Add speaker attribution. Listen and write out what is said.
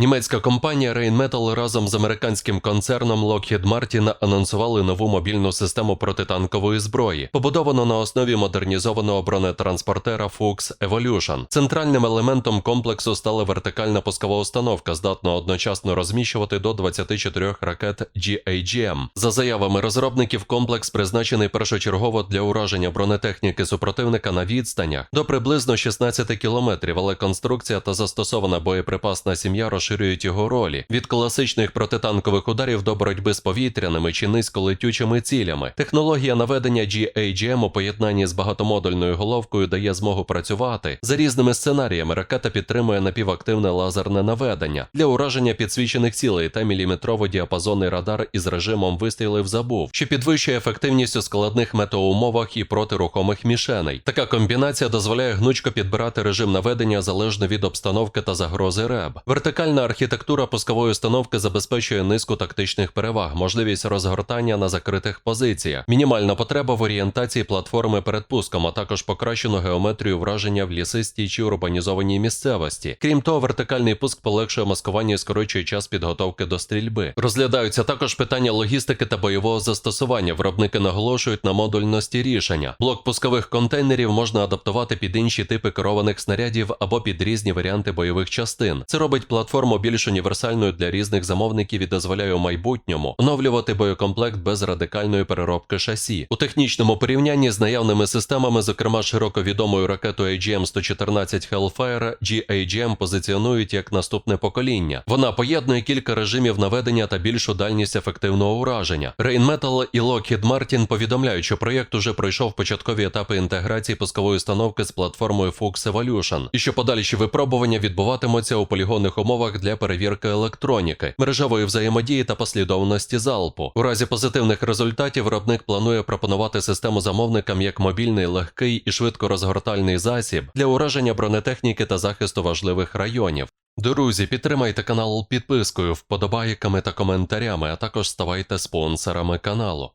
Speaker 1: Німецька компанія Rheinmetall разом з американським концерном Lockheed Martin анонсували нову мобільну систему протитанкової зброї, побудовану на основі модернізованого бронетранспортера Fuchs Evolution. Центральним елементом комплексу стала вертикальна пускова установка, здатна одночасно розміщувати до 24 ракет GAGM. За заявами розробників, комплекс призначений першочергово для ураження бронетехніки супротивника на відстанях до приблизно 16 кілометрів, але конструкція та застосована боєприпасна сім'я розширюють його ролі від класичних протитанкових ударів до боротьби з повітряними чи низьколетючими цілями. Технологія наведення GAGM у поєднанні з багатомодульною головкою дає змогу працювати за різними сценаріями. Ракета підтримує напівактивне лазерне наведення для ураження підсвічених цілей та міліметрово-діапазонний радар із режимом вистрілив забув, що підвищує ефективність у складних метеоумовах і проти рухомих мішеней. Така комбінація дозволяє гнучко підбирати режим наведення залежно від обстановки та загрози РЕБ. Вертикальна архітектура пускової установки забезпечує низку тактичних переваг, можливість розгортання на закритих позиціях, мінімальна потреба в орієнтації платформи перед пуском, а також покращену геометрію враження в лісистій чи урбанізованій місцевості. Крім того, вертикальний пуск полегшує маскування і скорочує час підготовки до стрільби. Розглядаються також питання логістики та бойового застосування. Виробники наголошують на модульності рішення. Блок пускових контейнерів можна адаптувати під інші типи керованих снарядів або під різні варіанти бойових частин. Це робить платформу більш універсальною для різних замовників і дозволяє у майбутньому оновлювати боєкомплект без радикальної переробки шасі. У технічному порівнянні з наявними системами, зокрема широко відомою ракетою AGM-114 Hellfire, GAGM позиціонують як наступне покоління. Вона поєднує кілька режимів наведення та більшу дальність ефективного ураження. Rheinmetall і Lockheed Martin повідомляють, що проєкт уже пройшов початкові етапи інтеграції пускової установки з платформою Fuchs Evolution, і що подальші випробування відбуватимуться у полігонних умовах для перевірки електроніки, мережевої взаємодії та послідовності залпу. У разі позитивних результатів виробник планує пропонувати систему замовникам як мобільний, легкий і швидко розгортальний засіб для ураження бронетехніки та захисту важливих районів. Друзі, підтримайте канал підпискою, вподобайками та коментарями, а також ставайте спонсорами каналу.